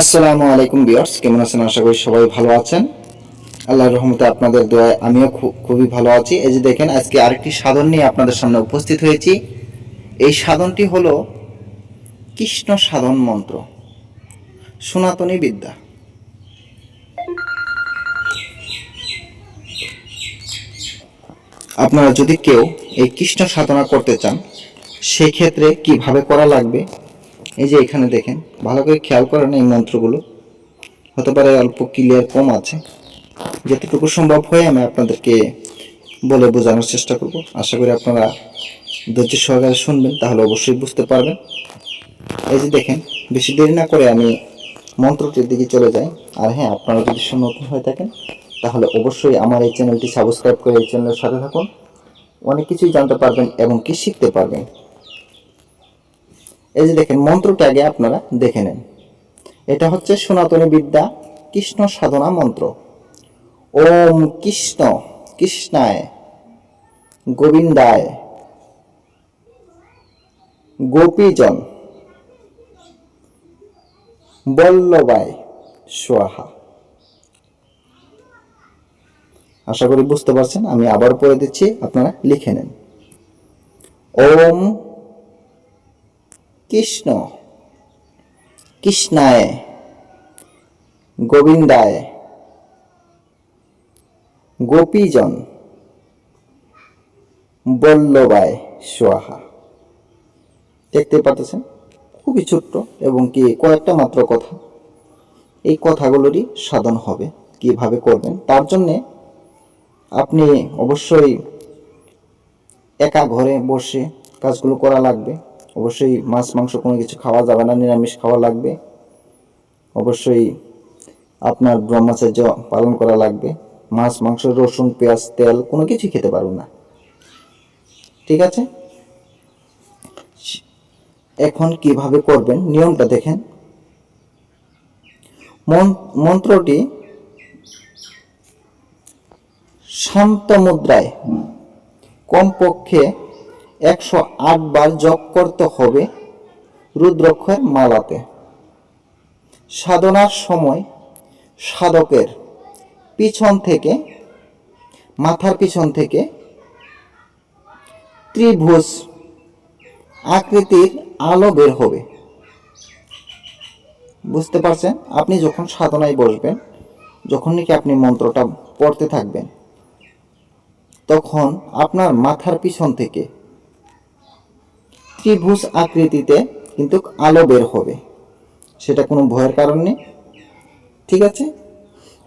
আসসালামু আলাইকুম বিয়ার্স কেমন আছেন? আশা করি সবাই ভালো আছেন। আল্লাহর রহমতে আপনাদের দোয়ায় আমিও খুবই ভালো আছি। এই যে দেখেন, আজকে আরেকটি সাধন নিয়ে আপনাদের সামনে উপস্থিত হয়েছি। এই সাধনটি হলো কৃষ্ণ সাধন মন্ত্র, সনাতনী বিদ্যা। আপনারা যদি কেউ এই কৃষ্ণ সাধনা করতে চান, সেক্ষেত্রে কীভাবে করা লাগবে? এই যে এখানে দেখেন, ভালো করে খেয়াল করেন এই মন্ত্রগুলো। হতে পারে অল্প ক্লিয়ার কম আছে। যতটুকু সম্ভব হয় আমি আপনাদেরকে বলে বোঝানোর চেষ্টা করব। আশা করি আপনারা ধৈর্য সহকারে শুনবেন, তাহলে অবশ্যই বুঝতে পারবেন। এই যে দেখেন, বেশি দেরি না করে আমি মন্ত্রটির দিকে চলে যাই। আর হ্যাঁ আপনারা যদি নতুন হয়ে থাকেন, তাহলে অবশ্যই আমার এই চ্যানেলটি সাবস্ক্রাইব করে এই চ্যানেলের সাথে থাকুন। অনেক কিছুই জানতে পারবেন এবং কি শিখতে পারবেন। এই যে দেখেন, মন্ত্রটা আগে আপনারা দেখে নেন। এটা হচ্ছে সনাতনী বিদ্যা কৃষ্ণ সাধনা মন্ত্র। ওম কৃষ্ণ, কৃষ্ণায়, গোবিন্দায়, গোপীজন, বল্লভায় সোহা আশা করি বুঝতে পারছেন, আমি আবার পড়ে দিচ্ছি, আপনারা লিখে নেন। ওম কৃষ্ণ। কৃষ্ণায়, গোবিন্দায়, গোপীজন, বল্লভায় সোহা দেখতে পাচ্ছেন, খুবই ছোট্ট এবং কি কয়েকটা মাত্র কথা। এই কথাগুলোরই সাধন হবে, কীভাবে করবেন। তার জন্যে আপনি অবশ্যই একা ঘরে বসে কাজগুলো করা লাগবে। অবশ্যই মাছ, মাংস কোনো কিছু খাওয়া যাবে না, নিরামিষ খাওয়া লাগবে। অবশ্যই আপনার ব্রহ্মচর্য পালন করা লাগবে। মাছ, মাংস, রসুন, পেঁয়াজ, তেল কোনো কিছুই খেতে পারব না। ঠিক আছে? এখন কীভাবে করবেন? নিয়মটা দেখেন। মন- মন্ত্রটি শান্ত মুদ্রায় কমপক্ষে একশো আট বার জপ করতে হবে রুদ্রক্ষের মালাতে। সাধনার সময় সাধকের পিছন থেকে, মাথার পিছন থেকে ত্রিভুজ আকৃতির আলো বের হবে। বুঝতে পারছেন? আপনি যখন সাধনায় বসবেন, যখন নাকি আপনি মন্ত্রটা পড়তে থাকবেন, তখন আপনার মাথার পিছন থেকে ত্রিভুজ আকৃতিতে কিন্তু আলো বের হবে। সেটা কোনো ভয়ের কারণ নেই। ঠিক আছে?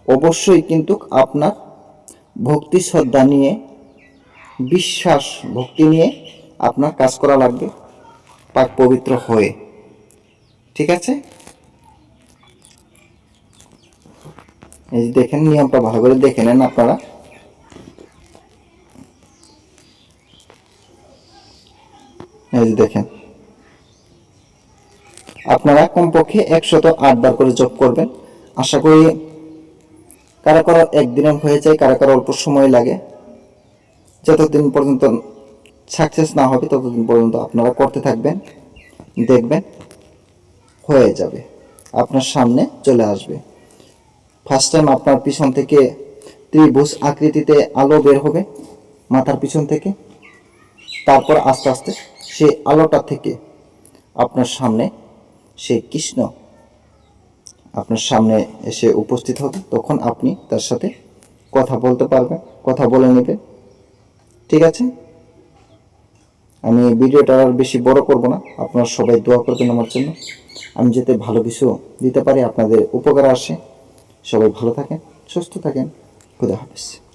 অবশ্যই কিন্তু আপনার ভক্তি শ্রদ্ধা নিয়ে, বিশ্বাস ভক্তি নিয়ে আপনার কাজ করা লাগবে পাক পবিত্র হয়ে। ঠিক আছে? এই যে দেখেন, নিয়মটা ভালো করে দেখে নেন আপনারা। এই যে দেখেন। আপনারা কমপক্ষে একশত আট বার করে জব করবেন। আশা করি কারা কারও একদিনে হয়ে যায়, কারা কারও অল্প সময় লাগে। যতদিন পর্যন্ত সাকসেস না হবে, ততদিন পর্যন্ত আপনারা করতে থাকবেন, দেখবেন, হয়ে যাবে। আপনার সামনে চলে আসবে। ফার্স্ট টাইম আপনার পিছন থেকে ত্রিভুজ আকৃতিতে আলো বের হবে, মাথার পিছন থেকে। তারপর আস্তে আস্তে সেই আলোটা থেকে আপনার সামনে সেই কৃষ্ণ আপনার সামনে এসে উপস্থিত হবে। তখন আপনি তার সাথে কথা বলতে পারবেন, কথা বলে নেবে। ঠিক আছে? আমি ভিডিওটা আর বেশি বড় করব না। আপনারা সবাই দোয়া করবেন আমার জন্য। আমি যাতে ভালো কিছু দিতে পারি, আপনাদের উপকার আসে। সবাই ভালো থাকেন, সুস্থ থাকেন। খুদা হাফেজ।